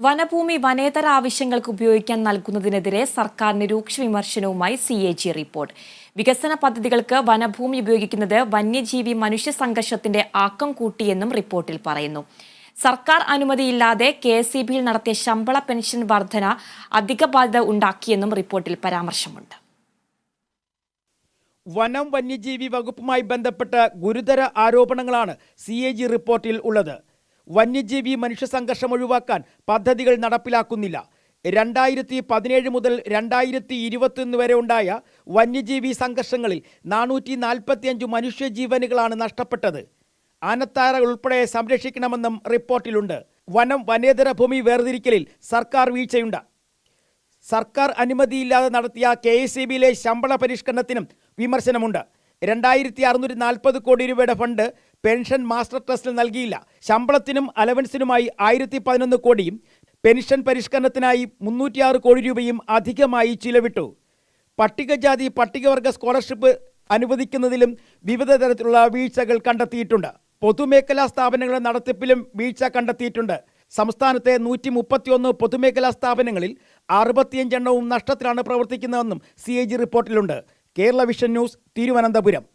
വനഭൂമി വനേതര ആവശ്യങ്ങൾക്ക് ഉപയോഗിക്കാൻ നൽകുന്നതിനെതിരെ സർക്കാരിന് രൂക്ഷ വിമർശനവുമായി സി എ ജി റിപ്പോർട്ട്. വികസന പദ്ധതികൾക്ക് വനഭൂമി ഉപയോഗിക്കുന്നത് വന്യജീവി മനുഷ്യ സംഘർഷത്തിന്റെ ആക്കം കൂട്ടിയെന്നും റിപ്പോർട്ടിൽ പറയുന്നു. സർക്കാർ അനുമതിയില്ലാതെ കെ എസ് ഇ ബിയിൽ നടത്തിയ ശമ്പള പെൻഷൻ വർധന അധിക ബാധ്യത ഉണ്ടാക്കിയെന്നും റിപ്പോർട്ടിൽ പരാമർശമുണ്ട്. വനം വന്യജീവി വകുപ്പുമായി ബന്ധപ്പെട്ട ഗുരുതര ആരോപണങ്ങളാണ് സി റിപ്പോർട്ടിൽ ഉള്ളത്. വന്യജീവി മനുഷ്യ സംഘർഷം ഒഴിവാക്കാൻ പദ്ധതികൾ നടപ്പിലാക്കുന്നില്ല. രണ്ടായിരത്തി പതിനേഴ് മുതൽ രണ്ടായിരത്തി ഇരുപത്തിയൊന്ന് വരെ ഉണ്ടായ വന്യജീവി സംഘർഷങ്ങളിൽ നാനൂറ്റി നാൽപ്പത്തിയഞ്ച് മനുഷ്യജീവനുകളാണ് നഷ്ടപ്പെട്ടത്. ആനത്താറകൾ ഉൾപ്പെടെ സംരക്ഷിക്കണമെന്നും റിപ്പോർട്ടിലുണ്ട്. വനം വനേതര ഭൂമി വേർതിരിക്കലിൽ സർക്കാർ വീഴ്ചയുണ്ട്. സർക്കാർ അനുമതിയില്ലാതെ നടത്തിയ കെ എസ് സി ബിയിലെ ശമ്പള പരിഷ്കരണത്തിനും വിമർശനമുണ്ട്. രണ്ടായിരത്തി അറുന്നൂറ്റി നാൽപ്പത് കോടി രൂപയുടെ ഫണ്ട് പെൻഷൻ മാസ്റ്റർ ട്രസ്റ്റിൽ നൽകിയില്ല. ശമ്പളത്തിനും അലവൻസിനുമായി ആയിരത്തി പതിനൊന്ന് കോടിയും പെൻഷൻ പരിഷ്കരണത്തിനായി മുന്നൂറ്റിയാറ് കോടി രൂപയും അധികമായി ചിലവിട്ടു. പട്ടികജാതി പട്ടികവർഗ സ്കോളർഷിപ്പ് അനുവദിക്കുന്നതിലും വിവിധ തരത്തിലുള്ള വീഴ്ചകൾ കണ്ടെത്തിയിട്ടുണ്ട്. പൊതുമേഖലാ സ്ഥാപനങ്ങളുടെ നടത്തിപ്പിലും വീഴ്ച കണ്ടെത്തിയിട്ടുണ്ട്. സംസ്ഥാനത്തെ നൂറ്റി മുപ്പത്തിയൊന്ന് പൊതുമേഖലാ സ്ഥാപനങ്ങളിൽ അറുപത്തിയഞ്ചെണ്ണവും നഷ്ടത്തിലാണ് പ്രവർത്തിക്കുന്നതെന്നും C റിപ്പോർട്ടിലുണ്ട്. Kerala vision news Thiruvananthapuram.